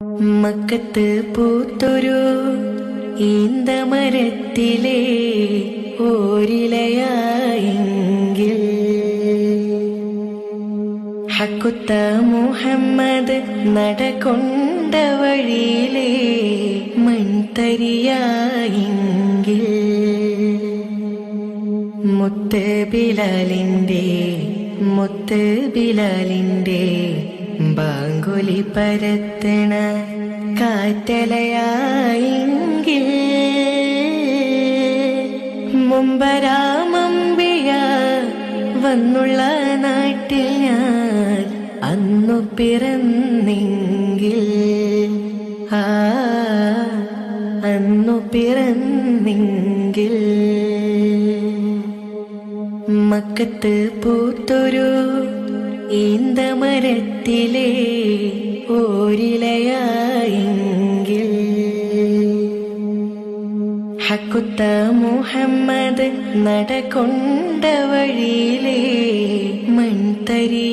മക്കത്ത് പൂത്തൊരു ഈന്തമരത്തിലെ ഓരിലയായെങ്കിൽ ഹക്കുത്ത മുഹമ്മദ് നടകൊണ്ട വഴിയിലെ മൺതരിയായെങ്കിൽ മുത്ത് ബിലാലിന്റെ മുത്ത് ബിലാലിന്റെ ബാങ്കുലി പരത്തണ കാറ്റലയായെങ്കിൽ മുമ്പരാമമ്പിയ വന്നുള്ള നാട്ടിൽ ഞാൻ അന്നു പിറന്നെങ്കിൽ. ആ അന്നു പിറന്നെങ്കിൽ. മക്കത്ത് പൂത്തൊരു ഈന്തമരത്തിലെ ഓരിലയായെങ്കിൽ ഹക്കുത്ത മുഹമ്മദ് നടകൊണ്ട വഴിയിലെ മൺതരിയായെങ്കിൽ.